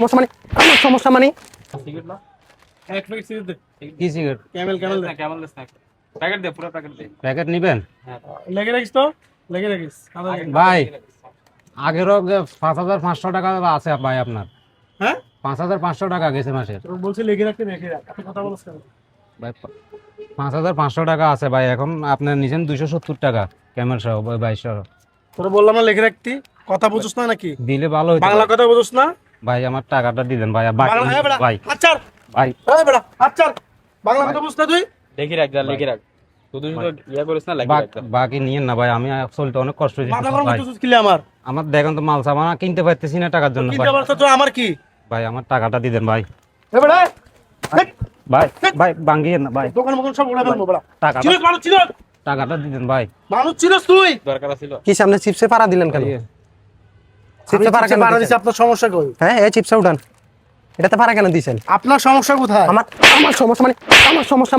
সমস্যা মানে আমার সমস্যা মানে? সিগারেট না? এক প্যাকেট সিগারেট দে। কি সিগারেট ক্যামেল ক্যামেল দে। কেমন দিস প্যাকেট দে পুরো প্যাকেট দে। প্যাকেট নিবেন? লেগে রাখিস তো? লেগে রাখিস। ভাই আগেরও পাঁচ হাজার পাঁচশো টাকা আছে ভাই আপনার। হ্যাঁ? পাঁচ হাজার পাঁচশো টাকা গেছে মাসের বলছি লেগে রাখতে রেখে। রাখ কথা বলছ কেন? ভাই পাঁচ হাজার পাঁচশো টাকা আছে ভাই এখন আপনার নিছেন দুইশো সত্তর টাকা ক্যামেরা সহ বাইশশো তোর বললাম না লেগে রাখতি। কথা বুঝছ না নাকি? দিলে ভালো বাংলা কথা বুঝছ না? ভাই আমার টাকাটা দিলেন ভাই ভাই আচ্ছা ভাই। হ্যাঁ বেটা আচ্ছা বাংলা কথা বুঝছ না তুই? লিখে রাখ যা লিখে রাখ। ইয়া বাকি নিয়েন না ভাই আমি চলতে অনেক কষ্ট হয়েছে। মাথা গরম ভাই কিলে আমার? আমার দেখেন তো মাল সামান কিনতে পারতেছি না টাকার জন্য কিনতে পারছ তো আমার কি? ভাই আমার টাকাটা দিবেন ভাই। ভাই ভাই ভাঙ্গিয়েন না ভাই। দোকান মোকান সব চিনস মানুষ চিনস টাকাটা দিবেন ভাই। মানুষ চিনস তুই। দরকার ছিল কি সামনে চিপসে পাড়া দিলেন কেন? চিপসে পাড়া কেন দিছি আপনার সমস্যা কই? হ্যাঁ এই চিপসে উঠান। এটাতে পারা কেন দিছেন? আপনার সমস্যা কোথায়? আমার আমার সমস্যা মানে আমার সমস্যা